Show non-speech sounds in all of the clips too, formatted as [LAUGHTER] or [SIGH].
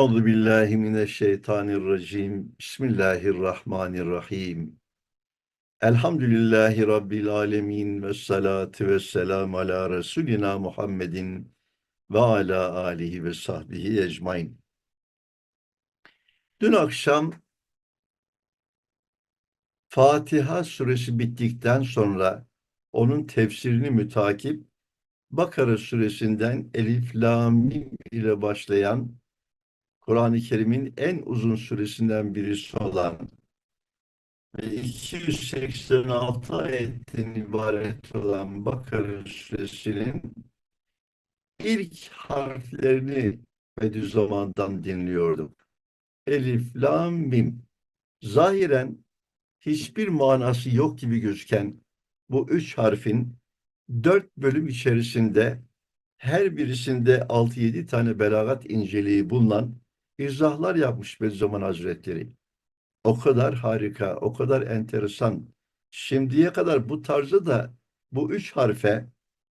Euzu billahi mineşşeytanirracim. Bismillahirrahmanirrahim. Elhamdülillahi rabbil alamin ve salatu vesselam ala resulina Muhammedin ve ala alihi ve sahbihi ecmaîn. Dün akşam Fatiha suresi bittikten sonra onun tefsirini mütakip Bakara suresinden Elif Lam ile başlayan Kur'an-ı Kerim'in en uzun suresinden birisi olan ve 286 ayetten ibaret olan Bakara suresinin ilk harflerini Bediüzzaman'dan dinliyorduk. Elif, Lam, Mim. Zahiren hiçbir manası yok gibi gözüken bu üç harfin dört bölüm içerisinde her birisinde 6-7 tane belagat inceliği bulunan izahlar yapmış Bediüzzaman Hazretleri. O kadar harika, o kadar enteresan. Şimdiye kadar bu tarzda da bu üç harfe,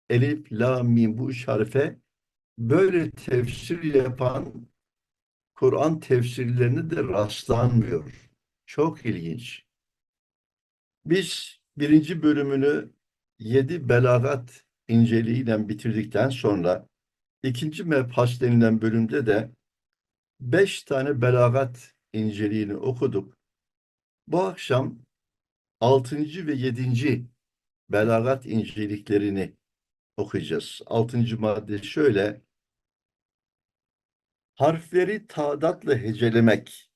elif, la, mim bu üç harfe böyle tefsir yapan Kur'an tefsirlerine de rastlanmıyor. Çok ilginç. Biz birinci bölümünü yedi belagat inceliğiyle bitirdikten sonra ikinci mebhas denilen bölümde de beş tane belagat inceliğini okuduk. Bu akşam altıncı ve yedinci belagat inceliklerini okuyacağız. Altıncı madde şöyle. Harfleri tadatla hecelemek,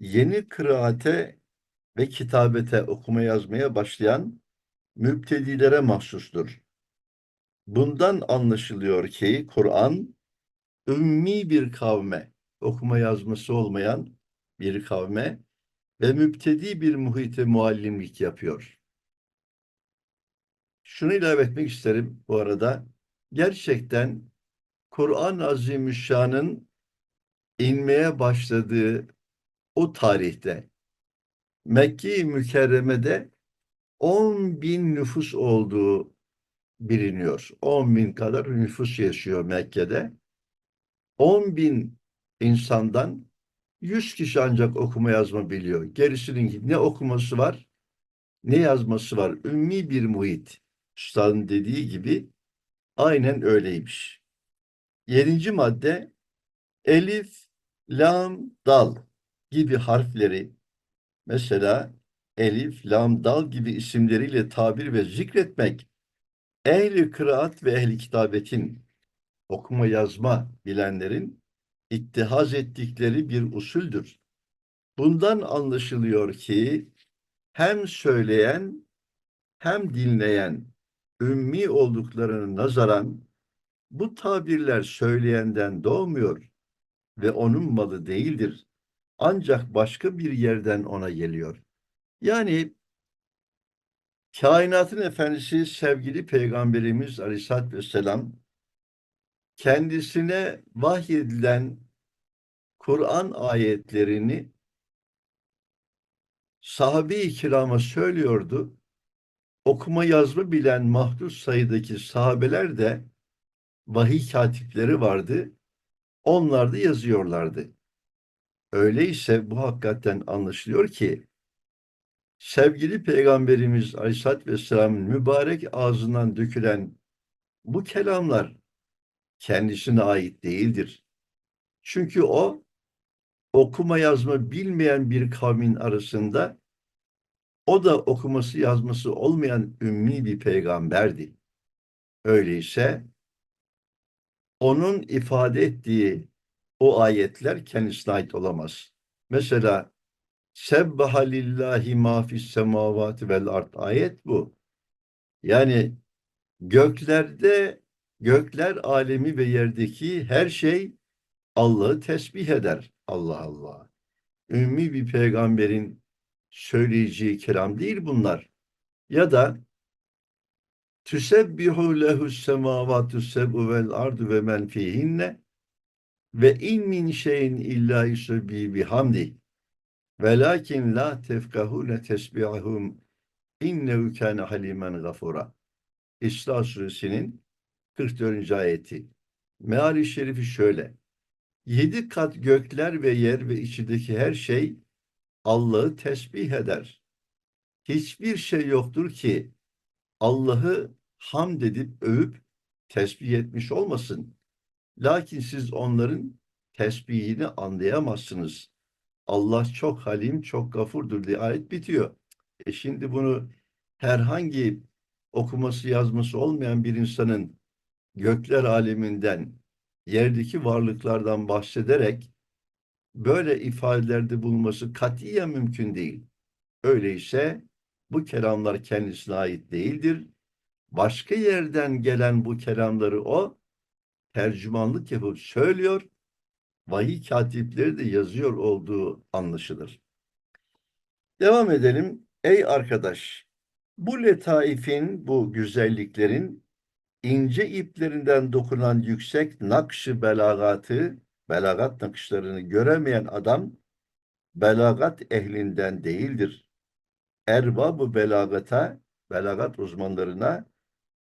yeni kıraate ve kitabete okuma yazmaya başlayan müptedilere mahsustur. Bundan anlaşılıyor ki Kur'an ümmi bir kavme, okuma yazması olmayan bir kavme ve müptedi bir muhite muallimlik yapıyor. Şunu ilave etmek isterim bu arada. Gerçekten Kur'an-ı Azimüşşan'ın inmeye başladığı o tarihte Mekke-i Mükerreme'de 10 bin nüfus olduğu biliniyor. 10 bin kadar nüfus yaşıyor Mekke'de. 10 bin insandan 100 kişi ancak okuma yazma biliyor. Gerisinin ne okuması var ne yazması var. Ümmi bir muhit. Üstadın dediği gibi aynen öyleymiş. Yedinci madde elif, lam, dal gibi harfleri mesela elif, lam, dal gibi isimleriyle tabir ve zikretmek ehli kıraat ve ehli kitabetin okuma yazma bilenlerin ittihaz ettikleri bir usuldür. Bundan anlaşılıyor ki hem söyleyen hem dinleyen ümmi olduklarını nazaran bu tabirler söyleyenden doğmuyor ve onun malı değildir. Ancak başka bir yerden ona geliyor. Yani kainatın efendisi sevgili peygamberimiz aleyhissalatü vesselam kendisine vahyedilen Kur'an ayetlerini sahabe-i kirama söylüyordu. Okuma yazma bilen mahdut sayıdaki sahabeler de vahiy katipleri vardı. Onlar da yazıyorlardı. Öyleyse bu hakikaten anlaşılıyor ki sevgili Peygamberimiz Aleyhisselatü Vesselam'ın mübarek ağzından dökülen bu kelamlar kendisine ait değildir. Çünkü o okuma yazma bilmeyen bir kavmin arasında o da okuması yazması olmayan ümmi bir peygamberdi. Öyleyse onun ifade ettiği o ayetler kendisine ait olamaz. Mesela Sebbaha lillahi ma fis semavati vel ard ayet bu. Yani göklerde gökler alemi ve yerdeki her şey Allah'ı tesbih eder. Allah Allah. Ümmi bir peygamberin söyleyeceği kelam değil bunlar. Ya da Tüsebbihu lehu semavatu seb'u vel ardu ve men fihinne ve in min şeyin illa yusebbi bihamdi velakin la tefkahune tesbihahum innehu kâne halimen gafura. İsra suresinin 44. ayeti. Meali şerifi şöyle. Yedi kat gökler ve yer ve içindeki her şey Allah'ı tesbih eder. Hiçbir şey yoktur ki Allah'ı hamd edip övüp tesbih etmiş olmasın. Lakin siz onların tesbihini anlayamazsınız. Allah çok halim, çok gafurdur diye ayet bitiyor. E şimdi bunu herhangi okuması yazması olmayan bir insanın gökler aleminden, yerdeki varlıklardan bahsederek böyle ifadelerde bulunması katiyen mümkün değil. Öyleyse bu kelamlar kendisine ait değildir. Başka yerden gelen bu kelamları o tercümanlık yapıp söylüyor. Vahiy katipleri de yazıyor olduğu anlaşılır. Devam edelim. Ey arkadaş, bu letaifin, bu güzelliklerin ince iplerinden dokunan yüksek nakşı belagatı, belagat nakışlarını göremeyen adam belagat ehlinden değildir. Erbabı belagata, belagat uzmanlarına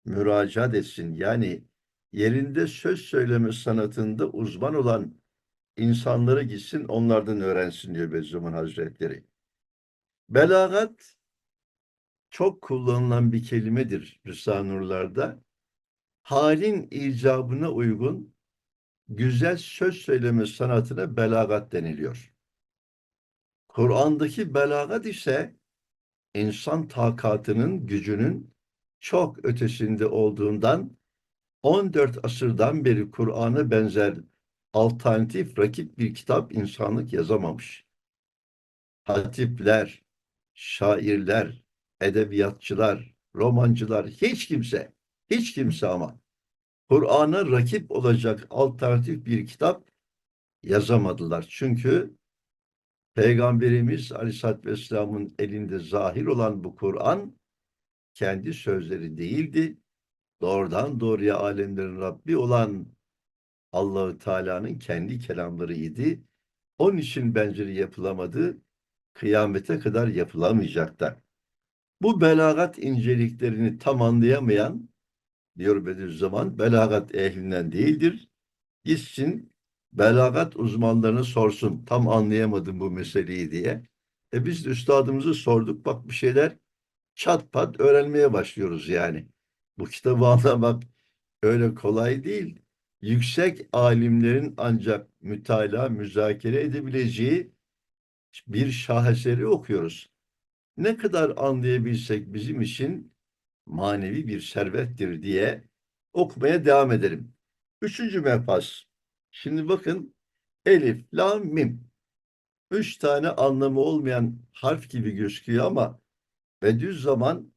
müracaat etsin. Yani yerinde söz söyleme sanatında uzman olan insanlara gitsin, onlardan öğrensin diyor Bediüzzaman Hazretleri. Belagat çok kullanılan bir kelimedir Rıza Nurlar'da. Halin icabına uygun güzel söz söyleme sanatına belagat deniliyor. Kur'an'daki belagat ise insan takatının, gücünün çok ötesinde olduğundan 14 asırdan beri Kur'an'a benzer alternatif rakip bir kitap insanlık yazamamış. Hatipler, şairler, edebiyatçılar, romancılar hiç kimse, hiç kimse ama Kur'an'a rakip olacak alternatif bir kitap yazamadılar. Çünkü Peygamberimiz Aleyhisselatü Vesselam'ın elinde zahir olan bu Kur'an kendi sözleri değildi. Doğrudan doğruya alemlerin Rabbi olan Allahü Teala'nın kendi kelamlarıydı. Onun için benzeri yapılamadı. Kıyamete kadar yapılamayacak da. Bu belagat inceliklerini tam anlayamayan diyor Bediüzzaman belagat ehlinden değildir. Gitsin belagat uzmanlarını sorsun. Tam anlayamadım bu meseleyi diye. E biz de üstadımızı sorduk. Bak bir şeyler çat pat öğrenmeye başlıyoruz yani. Bu kitabı [LAUGHS] anlamak öyle kolay değil. Yüksek alimlerin ancak mütalaa, müzakere edebileceği bir şaheseri okuyoruz. Ne kadar anlayabilsek bizim için manevi bir servettir diye okumaya devam edelim. Üçüncü mefas. Şimdi bakın elif, la, mim. Üç tane anlamı olmayan harf gibi gözüküyor ama Bediüzzaman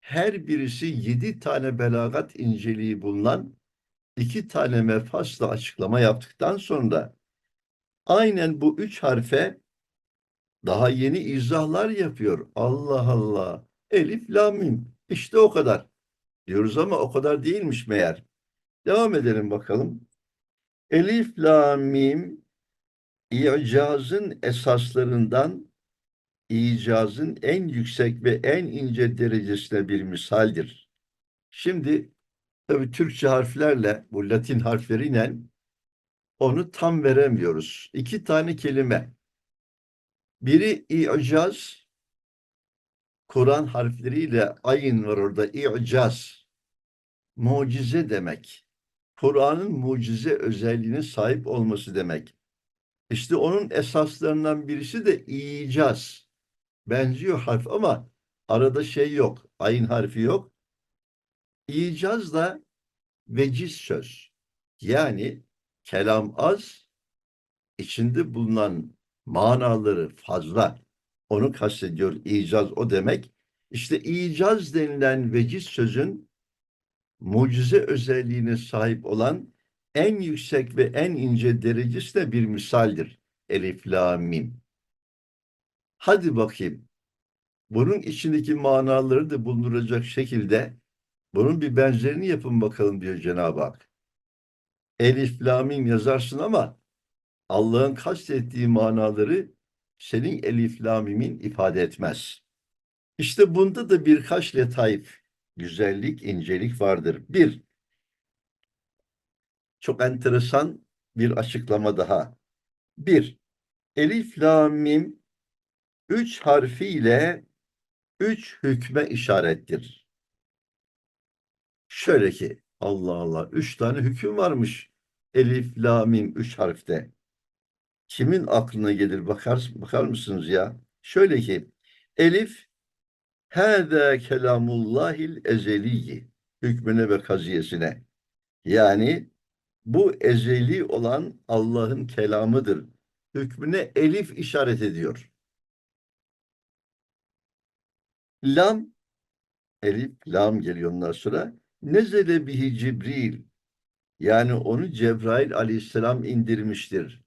her birisi yedi tane belagat inceliği bulunan iki tane mefasla açıklama yaptıktan sonra aynen bu üç harfe daha yeni izahlar yapıyor. Allah Allah. Elif, la, mim. İşte o kadar. Diyoruz ama o kadar değilmiş meğer. Devam edelim bakalım. Elif, la, mim İcazın esaslarından icazın en yüksek ve en ince derecesine bir misaldir. Şimdi tabii Türkçe harflerle bu Latin harfleriyle onu tam veremiyoruz. İki tane kelime. Biri i'caz, Kur'an harfleriyle ayın var orada i'caz. Mucize demek. Kur'an'ın mucize özelliğine sahip olması demek. İşte onun esaslarından birisi de icaz. Benziyor harf ama arada şey yok. Ayın harfi yok. İcaz da veciz söz. Yani kelam az, içinde bulunan manaları fazla. Onu kastediyor icaz o demek. İşte icaz denilen veciz sözün mucize özelliğine sahip olan en yüksek ve en ince derecesi de bir misaldir. Elif, la, mim. Hadi bakayım. Bunun içindeki manaları da bulunduracak şekilde bunun bir benzerini yapın bakalım diyor Cenab-ı Hak. Elif, la, mim yazarsın ama Allah'ın kastettiği manaları senin elif, la, mimin ifade etmez. İşte bunda da birkaç letaif, güzellik, incelik vardır. Bir, çok enteresan bir açıklama daha. Bir, Elif, La, Mim üç harfiyle üç hükme işarettir. Şöyle ki, Allah Allah, üç tane hüküm varmış. Elif, La, Mim, üç harfte. Kimin aklına gelir bakar, bakar mısınız ya? Şöyle ki, Elif, Hâzâ kelamullahil ezeliyi hükmüne ve kaziyesine. Yani bu ezeli olan Allah'ın kelamıdır. Hükmüne elif işaret ediyor. Lam, elif, lam geliyor ondan sonra. Nezele bihi Cibril. Yani onu Cebrail aleyhisselam indirmiştir.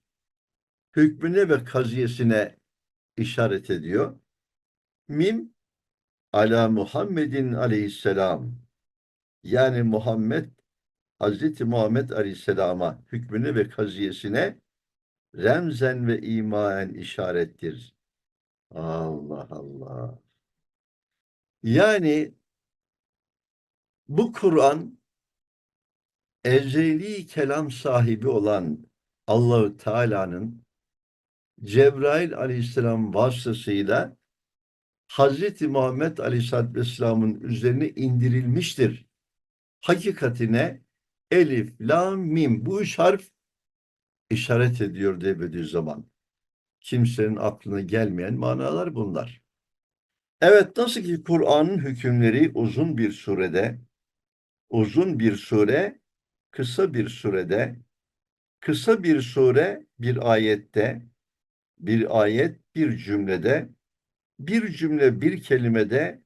Hükmüne ve kaziyesine işaret ediyor. Mim, ala Muhammedin aleyhisselam. Yani Muhammed, Hazreti Muhammed aleyhisselama hükmüne ve kaziyesine remzen ve imaen işarettir. Allah Allah. Yani bu Kur'an ezeli kelam sahibi olan Allahü Teala'nın Cebrail aleyhisselam vasıtasıyla Hazreti Muhammed aleyhisselatü vesselamın üzerine indirilmiştir. Hakikatine elif, lam, mim bu üç harf işaret ediyor diye Bediüzzaman. Kimsenin aklına gelmeyen manalar bunlar. Evet nasıl ki Kur'an'ın hükümleri uzun bir surede, uzun bir sure, kısa bir surede, kısa bir sure bir ayette, bir ayet bir cümlede, bir cümle bir kelimede,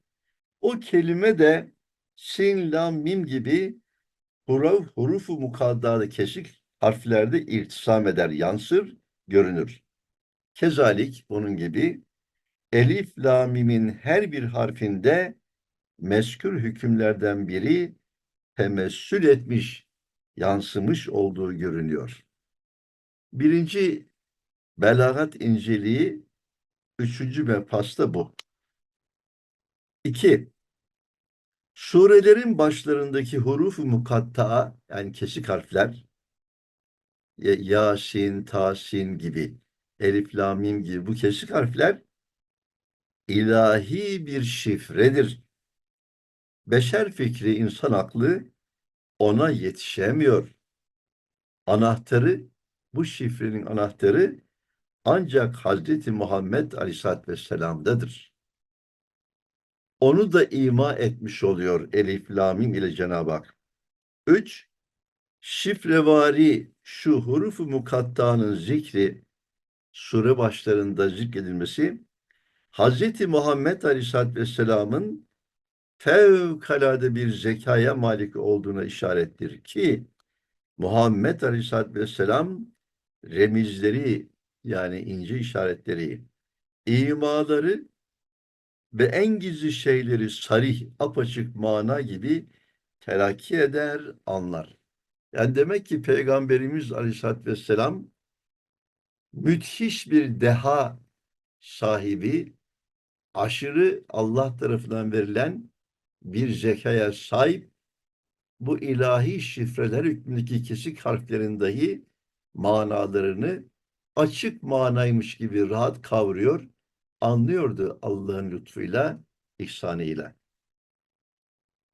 o kelime de sin, lam, mim gibi huruf, hurufu mukaddada kesik harflerde irtisam eder, yansır, görünür. Kezalik bunun gibi elif, la, mimin her bir harfinde meskür hükümlerden biri temessül etmiş, yansımış olduğu görünüyor. Birinci belagat inceliği üçüncü mefasta bu. İki, surelerin başlarındaki huruf-u mukatta'a yani kesik harfler Yasin, Tasin gibi, Elif, La, Mim gibi bu kesik harfler ilahi bir şifredir. Beşer fikri, insan aklı ona yetişemiyor. Anahtarı, bu şifrenin anahtarı ancak Hazreti Muhammed Aleyhisselatü Vesselam'dadır. Onu da ima etmiş oluyor Elif Lamim ile Cenab-ı Hak. Üç, şifrevari şu hurufu mukattanın zikri sure başlarında zikredilmesi Hazreti Muhammed Aleyhisselatü Vesselam'ın fevkalade bir zekaya malik olduğuna işarettir ki Muhammed Aleyhisselatü Vesselam remizleri yani ince işaretleri, imaları ve en gizli şeyleri sarih, apaçık mana gibi telakki eder, anlar. Yani demek ki Peygamberimiz Aleyhisselatü Vesselam müthiş bir deha sahibi, aşırı Allah tarafından verilen bir zekaya sahip, bu ilahi şifreler hükmündeki kesik harflerin dahi manalarını açık manaymış gibi rahat kavruyor, anlıyordu Allah'ın lütfuyla, ihsanıyla.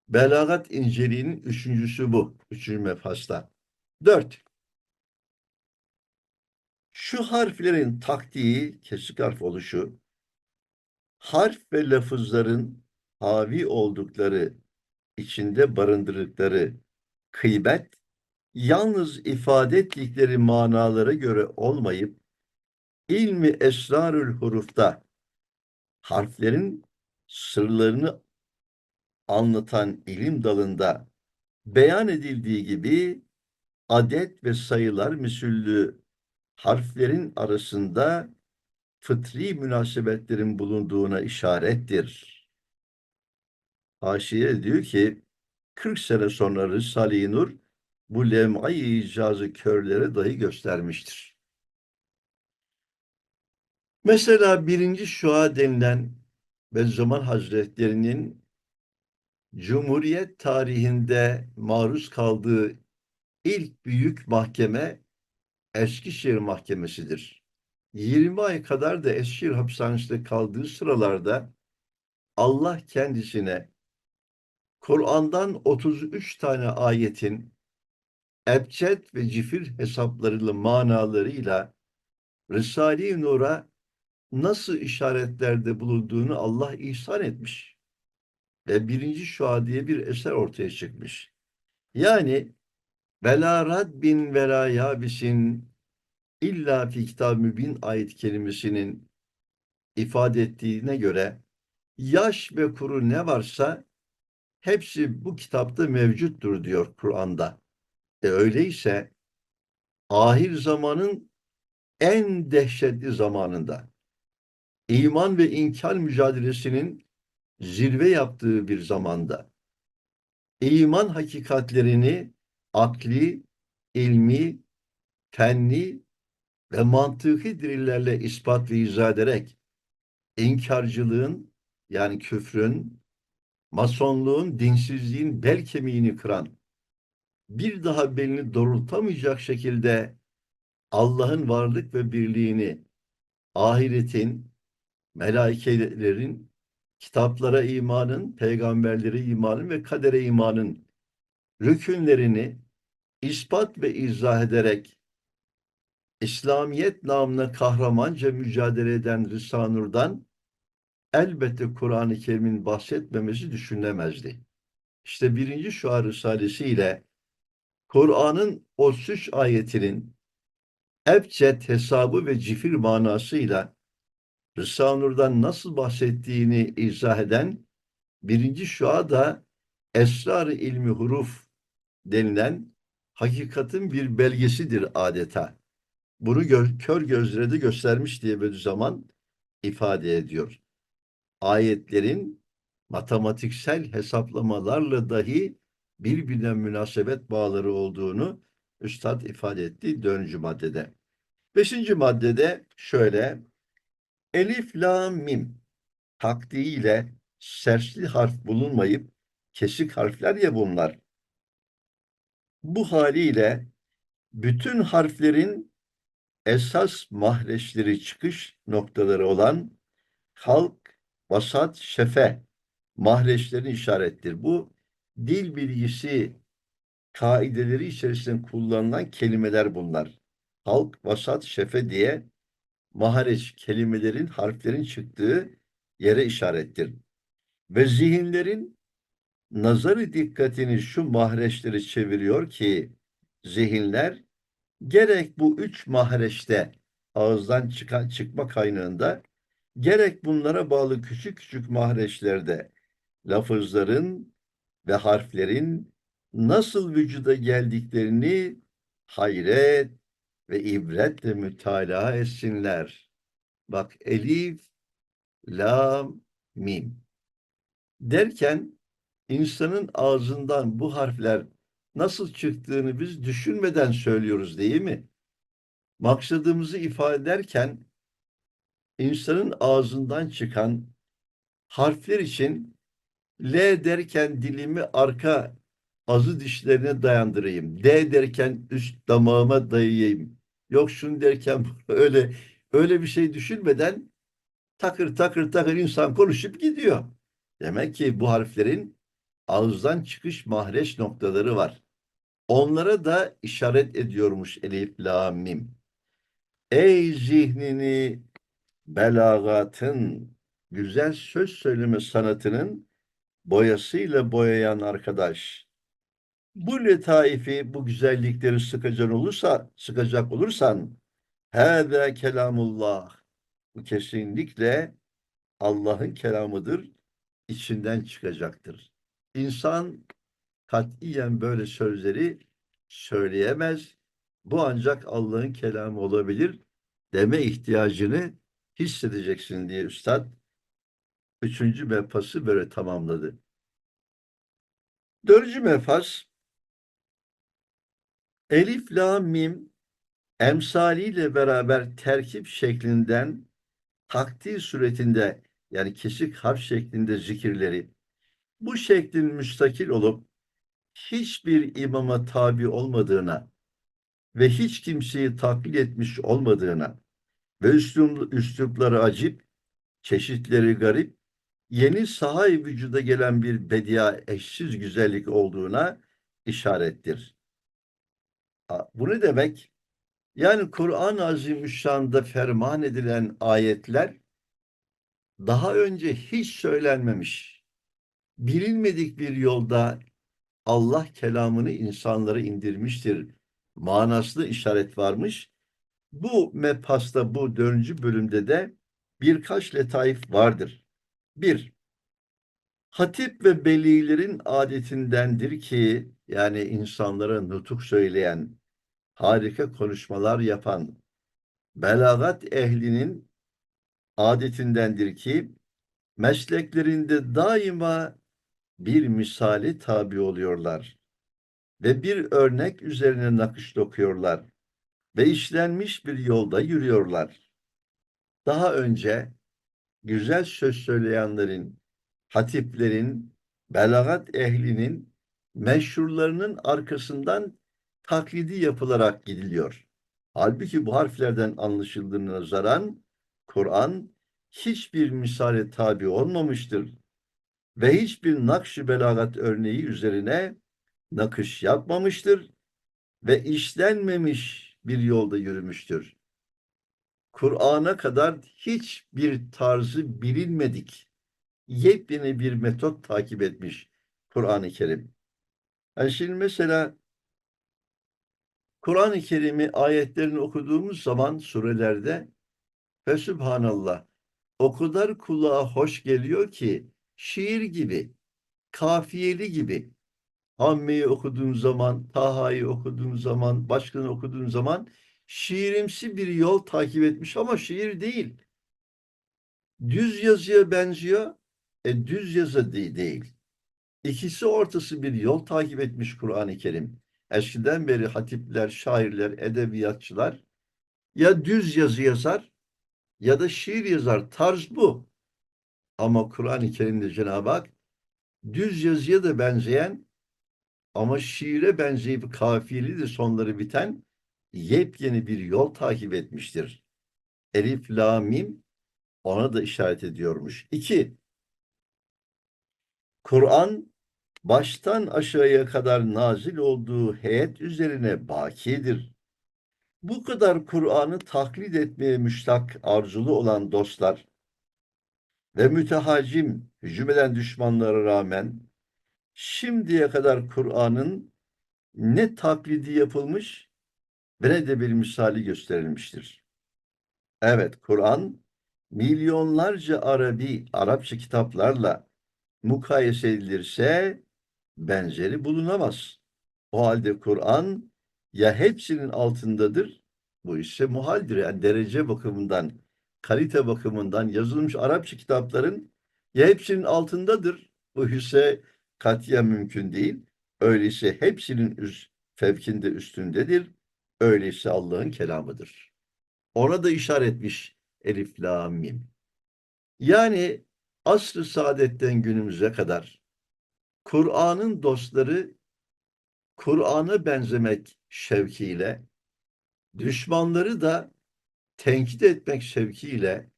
Belagat inceliğinin üçüncüsü bu. Üçüncü mefasta. Dört. Şu harflerin taktiği, kesik harf oluşu, harf ve lafızların havi oldukları, içinde barındırdıkları kıybet, yalnız ifade ettikleri manalara göre olmayıp, ilmi esrarül hurufta harflerin sırlarını anlatan ilim dalında beyan edildiği gibi adet ve sayılar misüllü harflerin arasında fıtri münasebetlerin bulunduğuna işarettir. Haşiye diyor ki 40 sene sonra Risale-i Nur bu lem'ay icazı körlere dahi göstermiştir. Mesela birinci şua denilen Bediüzzaman Hazretleri'nin Cumhuriyet tarihinde maruz kaldığı ilk büyük mahkeme Eskişehir Mahkemesi'dir. 20 ay kadar da Eskişehir hapishanesinde kaldığı sıralarda Allah kendisine Kur'an'dan 33 tane ayetin ebced ve cifir hesaplarıyla manalarıyla Risale-i Nur'a nasıl işaretlerde bulunduğunu Allah ihsan etmiş. Ve birinci şua diye bir eser ortaya çıkmış. Yani Vela raddin vela illa fi kitab mübin ayet kelimesinin ifade ettiğine göre yaş ve kuru ne varsa hepsi bu kitapta mevcuttur diyor Kur'an'da. E öyleyse ahir zamanın en dehşetli zamanında iman ve inkar mücadelesinin zirve yaptığı bir zamanda iman hakikatlerini akli, ilmi, fenni ve mantıki delillerle ispat ve izah ederek inkarcılığın yani küfrün, masonluğun, dinsizliğin bel kemiğini kıran, bir daha belini doğrultamayacak şekilde Allah'ın varlık ve birliğini, ahiretin, melaikelerin, kitaplara imanın, peygamberlere imanın ve kadere imanın rükünlerini ispat ve izah ederek İslamiyet namına kahramanca mücadele eden Risale-i elbette Kur'an-ı Kerim'in bahsetmemesi düşünülemezdi. İşte birinci şuar Risalesi ile Kur'an'ın o süş ayetinin ebced hesabı ve cifir manasıyla Risale-i Nur'dan nasıl bahsettiğini izah eden birinci şua da Esrar-ı ilmi huruf denilen hakikatin bir belgesidir adeta. Bunu gö kör gözlere de göstermiş diye zaman ifade ediyor. Ayetlerin matematiksel hesaplamalarla dahi birbirine münasebet bağları olduğunu Üstad ifade etti dördüncü maddede. Beşinci maddede şöyle Elif, la, mim taktiğiyle sersli harf bulunmayıp kesik harfler ya bunlar. Bu haliyle bütün harflerin esas mahreçleri çıkış noktaları olan halk, vasat, şefe mahreçlerin işarettir. Bu dil bilgisi kaideleri içerisinde kullanılan kelimeler bunlar. Halk, vasat, şefe diye mahareç kelimelerin, harflerin çıktığı yere işarettir. Ve zihinlerin nazarı dikkatini şu mahreçleri çeviriyor ki zihinler gerek bu üç mahreçte ağızdan çıkan çıkma kaynağında gerek bunlara bağlı küçük küçük mahreçlerde lafızların ve harflerin nasıl vücuda geldiklerini hayret ve ibretle mütalaa etsinler. Bak elif, lam, mim. Derken insanın ağzından bu harfler nasıl çıktığını biz düşünmeden söylüyoruz değil mi? Maksadımızı ifade ederken insanın ağzından çıkan harfler için L derken dilimi arka azı dişlerine dayandırayım. D derken üst damağıma dayayayım. Yok şunu derken [LAUGHS] öyle öyle bir şey düşünmeden takır takır takır insan konuşup gidiyor. Demek ki bu harflerin ağızdan çıkış mahreç noktaları var. Onlara da işaret ediyormuş Elif, La. Ey zihnini belagatın, güzel söz söyleme sanatının boyasıyla boyayan arkadaş. Bu letaifi, bu güzellikleri sıkacak olursa, sıkacak olursan, hâzâ kelamullah. Bu kesinlikle Allah'ın kelamıdır, içinden çıkacaktır. İnsan katiyen böyle sözleri söyleyemez. Bu ancak Allah'ın kelamı olabilir deme ihtiyacını hissedeceksin diye Üstad üçüncü mefası böyle tamamladı. Dördüncü mefas Elif, La, Mim emsaliyle beraber terkip şeklinden takdir suretinde yani kesik harf şeklinde zikirleri bu şeklin müstakil olup hiçbir imama tabi olmadığına ve hiç kimseyi taklit etmiş olmadığına ve üslupları acip, çeşitleri garip, yeni sahay vücuda gelen bir bedia eşsiz güzellik olduğuna işarettir. Bu ne demek? Yani Kur'an-ı Azimüşşan'da ferman edilen ayetler daha önce hiç söylenmemiş, bilinmedik bir yolda Allah kelamını insanlara indirmiştir. Manaslı işaret varmış. Bu mepasta, bu dördüncü bölümde de birkaç letaif vardır. Bir, hatip ve belilerin adetindendir ki, yani insanlara nutuk söyleyen, harika konuşmalar yapan, belagat ehlinin adetindendir ki, mesleklerinde daima bir misali tabi oluyorlar ve bir örnek üzerine nakış dokuyorlar ve işlenmiş bir yolda yürüyorlar. Daha önce güzel söz söyleyenlerin, hatiplerin, belagat ehlinin meşhurlarının arkasından taklidi yapılarak gidiliyor. Halbuki bu harflerden anlaşıldığına nazaran Kur'an hiçbir misale tabi olmamıştır ve hiçbir nakş belagat örneği üzerine nakış yapmamıştır ve işlenmemiş bir yolda yürümüştür. Kur'an'a kadar hiçbir tarzı bilinmedik. Yepyeni bir metot takip etmiş Kur'an-ı Kerim. Yani şimdi mesela Kur'an-ı Kerim'i ayetlerini okuduğumuz zaman surelerde ve Sübhanallah o kadar kulağa hoş geliyor ki şiir gibi, kafiyeli gibi. Hamme'yi okuduğun zaman, Taha'yı okuduğun zaman, başkanı okuduğun zaman şiirimsi bir yol takip etmiş ama şiir değil. Düz yazıya benziyor, e, düz yazı değil. İkisi ortası bir yol takip etmiş Kur'an-ı Kerim. Eskiden beri hatipler, şairler, edebiyatçılar ya düz yazı yazar ya da şiir yazar. Tarz bu. Ama Kur'an-ı Kerim'de Cenab-ı Hak düz yazıya da benzeyen ama şiire benzeyip kafiyeli de sonları biten yepyeni bir yol takip etmiştir. Elif, la, ona da işaret ediyormuş. İki, Kur'an baştan aşağıya kadar nazil olduğu heyet üzerine bakidir. Bu kadar Kur'an'ı taklit etmeye müştak arzulu olan dostlar ve mütehacim hücum eden düşmanlara rağmen şimdiye kadar Kur'an'ın ne taklidi yapılmış ne de bir misali gösterilmiştir. Evet, Kur'an milyonlarca Arabi, Arapça kitaplarla mukayese edilirse benzeri bulunamaz. O halde Kur'an ya hepsinin altındadır, bu ise muhaldir. Yani derece bakımından, kalite bakımından yazılmış Arapça kitapların ya hepsinin altındadır, bu ise katiyen mümkün değil. Öyleyse hepsinin üst, fevkinde üstündedir. Öyleyse Allah'ın kelamıdır. Ona da işaretmiş Elif, La, Mim. Yani asr-ı saadetten günümüze kadar Kur'an'ın dostları Kur'an'a benzemek şevkiyle, düşmanları da tenkit etmek şevkiyle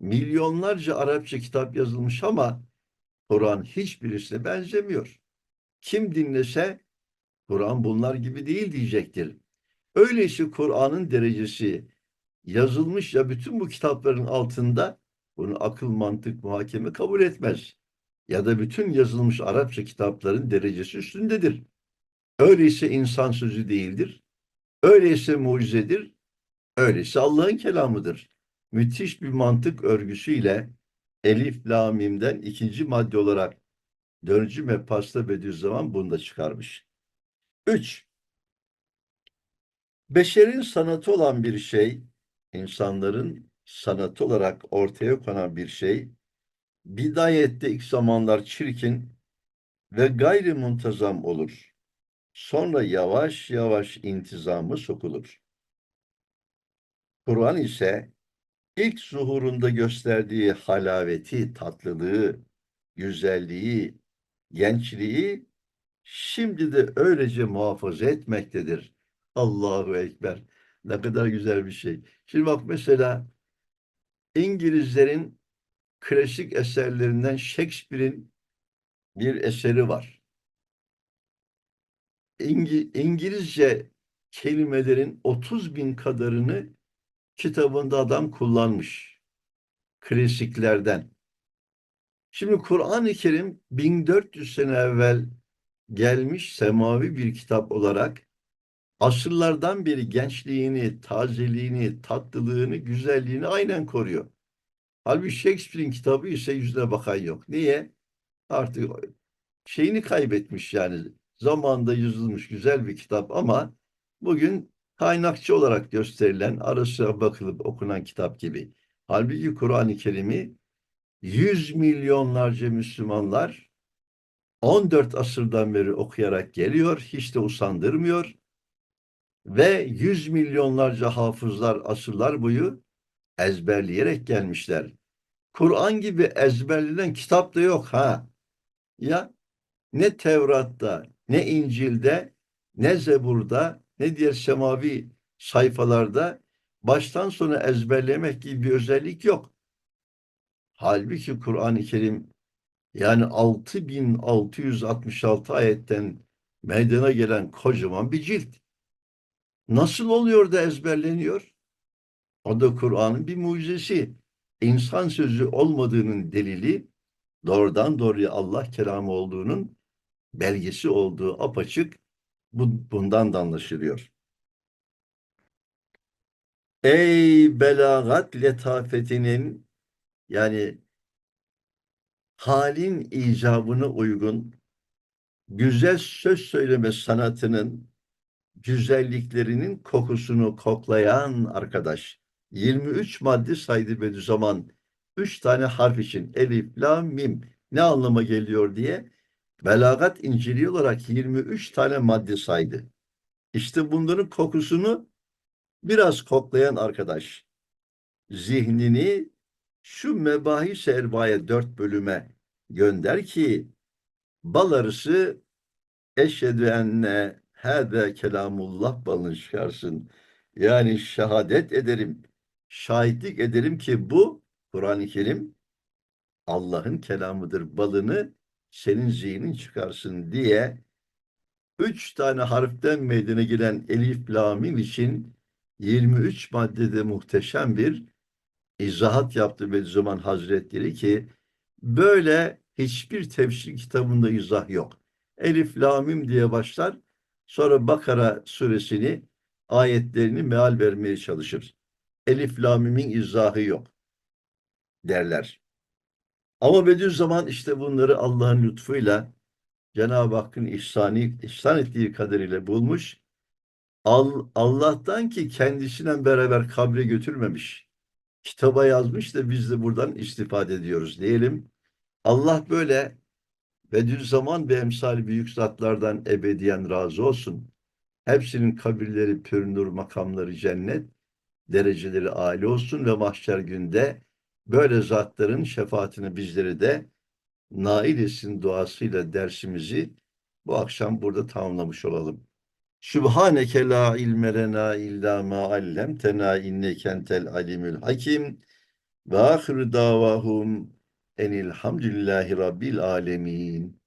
milyonlarca Arapça kitap yazılmış ama Kur'an hiçbirisine benzemiyor. Kim dinlese Kur'an bunlar gibi değil diyecektir. Öyleyse Kur'an'ın derecesi yazılmış ya bütün bu kitapların altında bunu akıl, mantık, muhakeme kabul etmez. Ya da bütün yazılmış Arapça kitapların derecesi üstündedir. Öyleyse insan sözü değildir. Öyleyse mucizedir. Öyleyse Allah'ın kelamıdır. Müthiş bir mantık örgüsüyle Elif La Mim'den ikinci madde olarak dördüncü mepasta Bediüzzaman bunu da çıkarmış. Üç, beşerin sanatı olan bir şey, insanların sanatı olarak ortaya konan bir şey, bidayette ilk zamanlar çirkin ve gayri muntazam olur. Sonra yavaş yavaş intizamı sokulur. Kur'an ise ilk zuhurunda gösterdiği halaveti, tatlılığı, güzelliği, gençliği şimdi de öylece muhafaza etmektedir. Allahu Ekber. Ne kadar güzel bir şey. Şimdi bak mesela İngilizlerin klasik eserlerinden Shakespeare'in bir eseri var. İngi, İngilizce kelimelerin 30 bin kadarını kitabında adam kullanmış. Klasiklerden. Şimdi Kur'an-ı Kerim 1400 sene evvel gelmiş semavi bir kitap olarak asırlardan beri gençliğini, tazeliğini, tatlılığını, güzelliğini aynen koruyor. Halbuki Shakespeare'in kitabı ise yüzüne bakan yok. Niye? Artık şeyini kaybetmiş yani. Zamanında yazılmış güzel bir kitap ama bugün kaynakçı olarak gösterilen, ara sıra bakılıp okunan kitap gibi. Halbuki Kur'an-ı Kerim'i yüz milyonlarca Müslümanlar 14 asırdan beri okuyarak geliyor, hiç de usandırmıyor ve yüz milyonlarca hafızlar asırlar boyu ezberleyerek gelmişler. Kur'an gibi ezberlenen kitap da yok ha. Ya ne Tevrat'ta, ne İncil'de, ne Zebur'da, ne diğer semavi sayfalarda baştan sona ezberlemek gibi bir özellik yok. Halbuki Kur'an-ı Kerim yani 6666 ayetten meydana gelen kocaman bir cilt. Nasıl oluyor da ezberleniyor? O da Kur'an'ın bir mucizesi. İnsan sözü olmadığının delili doğrudan doğruya Allah kelamı olduğunun belgesi olduğu apaçık bu, bundan da anlaşılıyor. Ey belagat letafetinin yani halin icabına uygun güzel söz söyleme sanatının güzelliklerinin kokusunu koklayan arkadaş. 23 madde saydı Bediüzzaman. 3 tane harf için elif, la, mim ne anlama geliyor diye belagat inceliği olarak 23 tane madde saydı. İşte bunların kokusunu biraz koklayan arkadaş. Zihnini şu mebahis erbaya dört bölüme gönder ki bal arısı eşhedü enne hâbe kelamullah balını çıkarsın. Yani şehadet ederim, şahitlik ederim ki bu Kur'an-ı Kerim Allah'ın kelamıdır balını senin zihnin çıkarsın diye üç tane harften meydana gelen elif lamim için 23 maddede muhteşem bir izahat yaptı Bediüzzaman Hazretleri ki böyle hiçbir tefsir kitabında izah yok. Elif lamim diye başlar sonra Bakara suresini ayetlerini meal vermeye çalışır. Elif lamimin izahı yok derler. Ama Bediüzzaman işte bunları Allah'ın lütfuyla Cenab-ı Hakk'ın ihsani, ihsan ettiği kadarıyla bulmuş. Al, Allah'tan ki kendisiyle beraber kabre götürmemiş. Kitaba yazmış da biz de buradan istifade ediyoruz diyelim. Allah böyle Bediüzzaman ve emsal büyük zatlardan ebediyen razı olsun. Hepsinin kabirleri pürnur, makamları cennet, dereceleri âli olsun ve mahşer günde böyle zatların şefaatini bizleri de nail etsin duasıyla dersimizi bu akşam burada tamamlamış olalım. Sübhaneke la ilme lena illa ma allemtena inneke entel alimül hakim ve ahiru davahum enilhamdülillahi rabbil alemin.